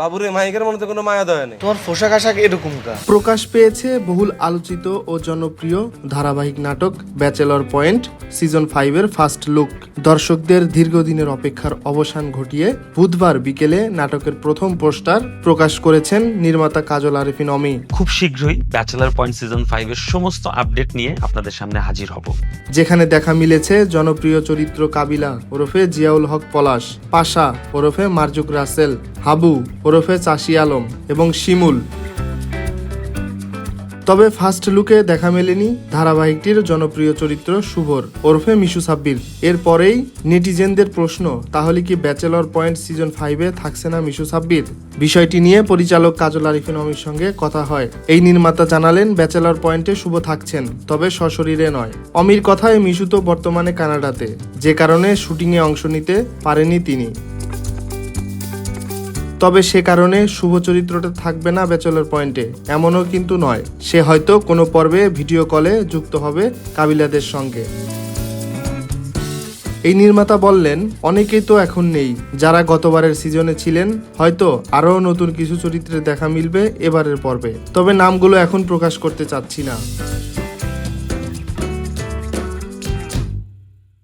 বাবুরে মাইকের মনে তো কোনো মায়া দেয় নেই। তোমার পোশাক আশাক এরকম কা প্রকাশ পেয়েছে বহুল আলোচিত ও জনপ্রিয় ধারাবাহিক নাটক ব্যাচেলর পয়েন্ট সিজন ফাইভের ফার্স্ট লুক। দর্শকদের দীর্ঘদিনের অপেক্ষার অবসান ঘটিয়ে বুধবার বিকেলে নাটকের প্রথম পোস্টার প্রকাশ করেছেন নির্মাতা কাজল আরিফিন অমি। খুব শীঘ্রই ব্যাচেলার পয়েন্ট সিজন ফাইভের সমস্ত আপডেট নিয়ে আপনাদের সামনে হাজির হব। যেখানে দেখা মিলেছে জনপ্রিয় চরিত্র কাবিলা ওরফে জিয়াউল হক পলাশ পাশা ওরফে মার্জুক রাসেল হাবু ওরফে চাষি আলম এবং শিমুল। তবে ফার্স্ট লুকে দেখা মেলেনি ধারাবাহিকটির জনপ্রিয় চরিত্র শুভর ওরফে মিশু সাব্বির। এরপরেই নেটিজেনদের প্রশ্ন, তাহলে কি ব্যাচেলর পয়েন্ট সিজন ফাইভে থাকছে না মিশু সাব্বির? বিষয়টি নিয়ে পরিচালক কাজল আরিফিন অমির সঙ্গে কথা হয়। এই নির্মাতা জানালেন, ব্যাচেলর পয়েন্টে শুভ থাকছেন, তবে সশরীরে নয়। অমির কথায় মিশু তো বর্তমানে কানাডাতে, যে কারণে শুটিংয়ে অংশ নিতে পারেনি তিনি। তবে সে কারণে শুভ চরিত্রটা থাকবে না ব্যাচেলর পয়েন্টে। এমনও কিন্তু নয়। সে হয়তো কোনো পর্বে ভিডিও কলে যুক্ত হবে কাবিলাদের সঙ্গে। এই নির্মাতা বললেন, অনেকেই তো এখন নেই। যারা গতবারের সিজনে ছিলেন, হয়তো আরও নতুন কিছু চরিত্রে দেখা মিলবে এবারের পর্বে। তবে নামগুলো এখন প্রকাশ করতে চাচ্ছি না।